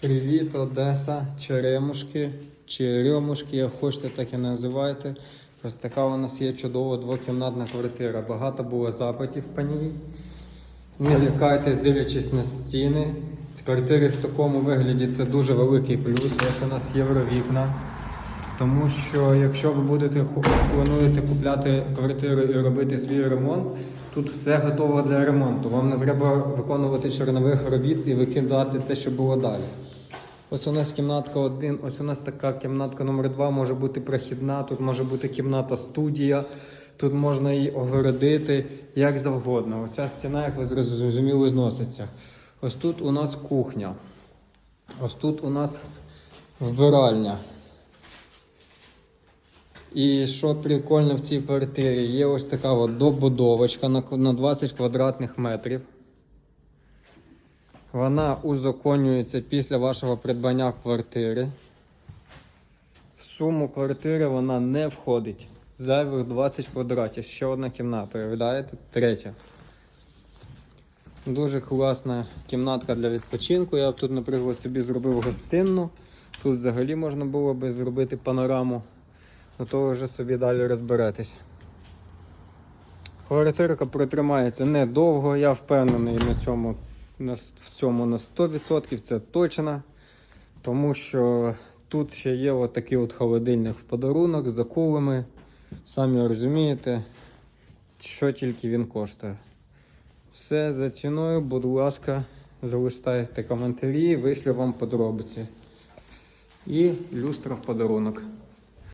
Привіт, Одеса, Черемушки, Черемушки, як хочете, так і називайте. Ось така у нас є чудова двокімнатна квартира. Багато було запитів по ній. Не лякайтесь, дивлячись на стіни. Квартири в такому вигляді це дуже великий плюс. Ось у нас євровікна. Тому що якщо ви будете плануєте купляти квартиру і робити свій ремонт, тут все готово для ремонту. Вам не треба виконувати чорнових робіт і викидати те, що було далі. Ось у нас кімнатка 1, ось у нас така кімнатка номер 2 може бути прохідна, тут може бути кімната студія, тут можна її огородити як завгодно. Оця стіна, як ви зрозуміли, зноситься. Ось тут у нас кухня. Ось тут у нас вбиральня. І що прикольно в цій квартирі, є ось така от добудовочка на 20 квадратних метрів. Вона узаконюється після вашого придбання квартири. В суму квартири вона не входить. Зайвих 20 квадратів. Ще одна кімната, уявляєте? Третя. Дуже класна кімнатка для відпочинку. Я тут, наприклад, собі зробив гостинну. Тут взагалі можна було би зробити панораму. Ну то вже собі далі розберетесь. Квартирка протримається недовго, я впевнений на цьому, в цьому на 100%, це точно. Тому що тут ще є от такий от холодильник в подарунок з акулами. Самі розумієте, що тільки він коштує. Все за ціною, будь ласка, залишайте коментарі, вишлю вам подробиці. І люстра в подарунок.